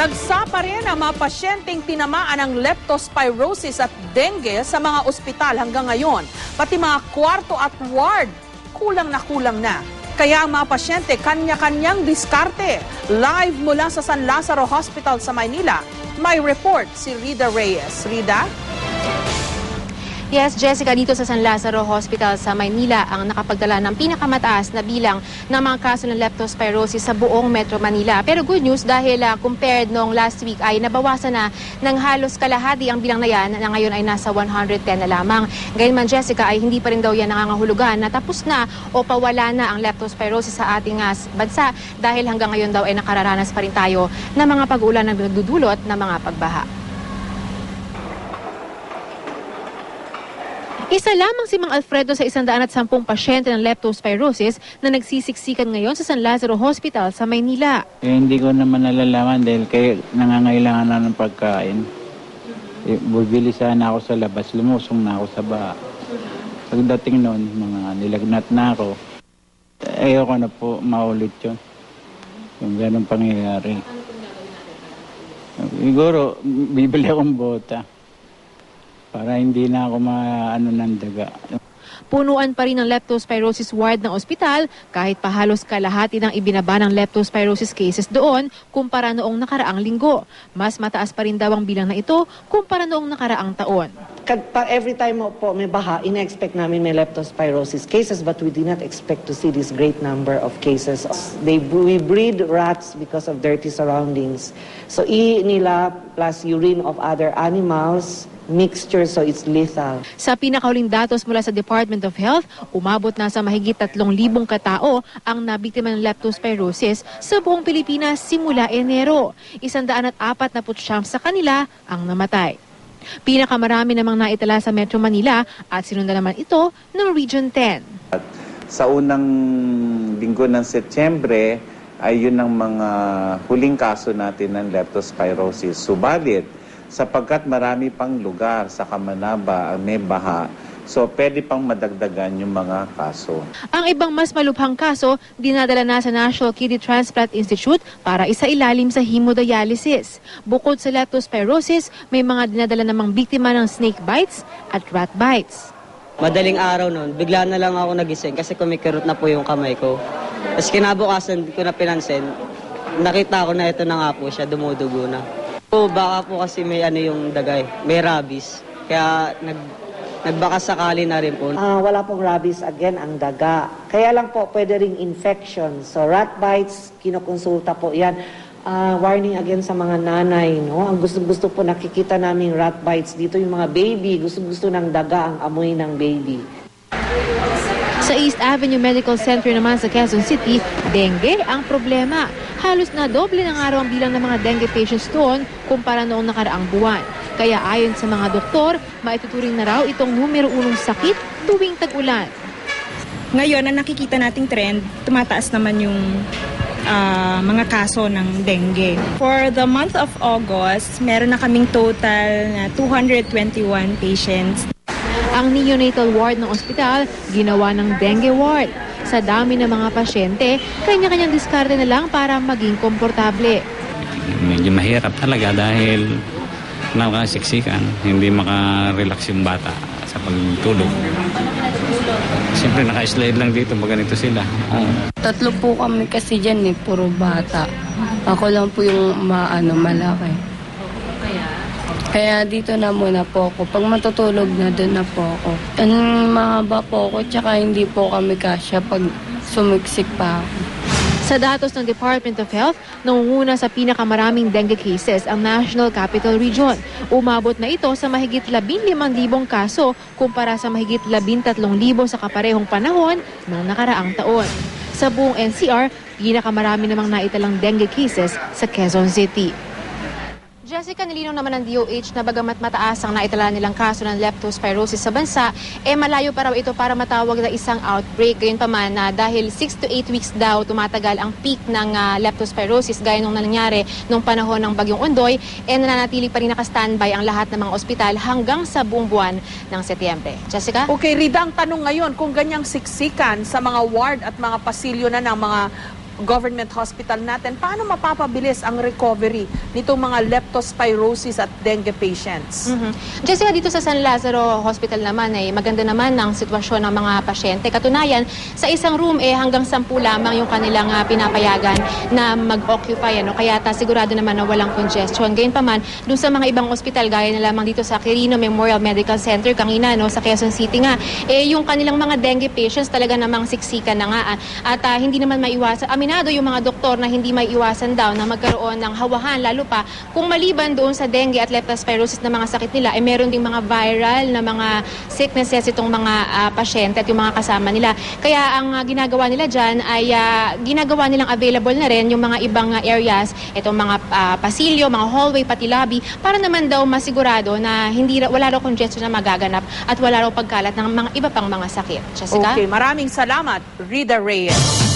Dagsa pa rin ang mga pasyenteng tinamaan ng leptospirosis at dengue sa mga ospital hanggang ngayon. Pati mga kwarto at ward, kulang na kulang na. Kaya ang mga pasyente kanya-kanyang diskarte. Live mula sa San Lazaro Hospital sa Maynila, may report si Rida Reyes. Rida? Yes, Jessica, dito sa San Lazaro Hospital sa Maynila ang nakapagdala ng pinakamataas na bilang ng mga kaso ng leptospirosis sa buong Metro Manila. Pero good news dahil ah, compared nung last week ay nabawasan na ng halos kalahati ang bilang na yan na ngayon ay nasa 110 na lamang. Gayunman, Jessica, ay hindi pa rin daw yan nangangahulugan na tapos na o pawala na ang leptospirosis sa ating ah, bansa dahil hanggang ngayon daw ay nakararanas pa rin tayo ng mga pag-ulan na nagdudulot ng mga pagbaha. Isa lamang si Mang Alfredo sa 110 pasyente ng leptospirosis na nagsisiksikan ngayon sa San Lazaro Hospital sa Maynila. Eh, hindi ko naman nalalaman dahil kaya nangangailangan na ng pagkain. Eh, bubili sana ako sa labas, lumusong na ako sa baha. Pagdating noon, mga nilagnat na ako. Ayoko na po maulit yun. Yung ganong pangyayari. Siguro, bibili akong bota. Para hindi na ako maano ng daga. Punuan pa rin ang leptospirosis ward ng ospital kahit pa halos kalahati ng ibinaba ng leptospirosis cases doon kumpara noong nakaraang linggo. Mas mataas pa rin daw ang bilang na ito kumpara noong nakaraang taon. Kad- pa- every time po may baha, ina-expect namin may leptospirosis cases but we did not expect to see this great number of cases. They, we breed rats because of dirty surroundings. So, i nila plus urine of other animals, mixture, so it's lethal. Sa pinakahuling datos mula sa Department of Health, umabot na sa mahigit 3,000 katao ang nabiktima ng leptospirosis sa buong Pilipinas simula Enero. Isandaan at apat na putsyam sa kanila ang namatay. Pinakamarami namang naitala sa Metro Manila at sinundan naman ito ng Region 10. Sa unang linggo ng Setyembre ay yun ang mga huling kaso natin ng leptospirosis. Subalit, sapagkat marami pang lugar sa Kamanaba ang may baha, so pwede pang madagdagan yung mga kaso. Ang ibang mas malubhang kaso, dinadala na sa National Kidney Transplant Institute para isailalim sa hemodialysis. Bukod sa leptospirosis, may mga dinadala namang biktima ng snake bites at rat bites. Madaling araw noon, bigla na lang ako nagising kasi kumikirot na po yung kamay ko. Tapos kinabukasan ko na pinansin, nakita ko na ito na nga po siya, dumudugo na. O baka po kasi may ano yung dagay, may rabies. Kaya nag, nagbaka sakali na rin po. Ah, wala pong rabies again ang daga. Kaya lang po pwede ring infection. So rat bites, kinukonsulta po yan. Ah, warning again sa mga nanay, no? Ang gusto-gusto po nakikita naming rat bites dito yung mga baby, gusto-gusto ng daga ang amoy ng baby. Sa East Avenue Medical Center naman sa Quezon City, dengue ang problema. Halos na doble ng araw ang bilang ng mga dengue patients doon kumpara noong nakaraang buwan. Kaya ayon sa mga doktor, maituturing na raw itong numero unong sakit tuwing tag-ulan. Ngayon, ang nakikita nating trend, tumataas naman yung ah, mga kaso ng dengue. For the month of August, meron na kaming total na 221 patients. Ang neonatal ward ng ospital, ginawa ng dengue ward. Sa dami ng mga pasyente, kanya-kanyang diskarte na lang para maging komportable. medyo mahirap talaga dahil nakasiksikan, hindi makarelax yung bata sa pagtulog. Siyempre naka-slide lang dito pag ganito sila. Oo. Tatlo po kami kasi dyan eh, puro bata. Ako lang po yung maano, malaki. Kaya dito na muna po ako. Pag matutulog na, doon na po ako. Ang mahaba po ako, tsaka hindi po kami kasya pag sumiksik pa ako. Sa datos ng Department of Health, nangunguna sa pinakamaraming dengue cases ang National Capital Region. Umabot na ito sa mahigit 15,000 kaso kumpara sa mahigit 13,000 sa kaparehong panahon ng nakaraang taon. Sa buong NCR, pinakamarami namang naitalang dengue cases sa Quezon City. Jessica, nilinaw naman ng DOH na bagamat mataas ang naitala nilang kaso ng leptospirosis sa bansa, eh malayo pa raw ito para matawag na isang outbreak. Gayun pa man na dahil 6 to 8 weeks daw tumatagal ang peak ng ah, leptospirosis gaya nung nangyari nung panahon ng Bagyong Ondoy, eh nananatili pa rin naka-standby ang lahat ng mga ospital hanggang sa buong buwan ng Setyembre. Jessica? Okay, Rida, ang tanong ngayon, kung ganyang siksikan sa mga ward at mga pasilyo na ng mga government hospital natin, paano mapapabilis ang recovery nitong mga leptospirosis at dengue patients? Mhm. Jessica, dito sa San Lazaro Hospital naman ay maganda naman ang sitwasyon ng mga pasyente. Katunayan, sa isang room eh hanggang sampu lamang yung kanilang ah, pinapayagan na mag-occupy. Ano? Kaya ta, sigurado naman na walang congestion. Gayunpaman, dun sa mga ibang ospital, gaya na lamang dito sa Quirino Memorial Medical Center, Kangina, no, sa Quezon City nga, eh yung kanilang mga dengue patients talaga namang siksikan na nga. ah. At ah, hindi naman maiwasan, aminado yung mga doktor na hindi maiwasan daw na magkaroon ng hawahan, lalo pa kung maliban doon sa dengue at leptospirosis na mga sakit nila, eh meron ding mga viral na mga sicknesses itong mga ah, pasyente at yung mga kasama nila. Kaya ang ah, ginagawa nila dyan ay ah, ginagawa nilang available na rin yung mga ibang ah, areas, itong mga ah, pasilyo, mga hallway, pati lobby, para naman daw masigurado na hindi wala raw congestion na magaganap at wala raw pagkalat ng mga iba pang mga sakit. Jessica? Okay, maraming salamat, Rida Reyes.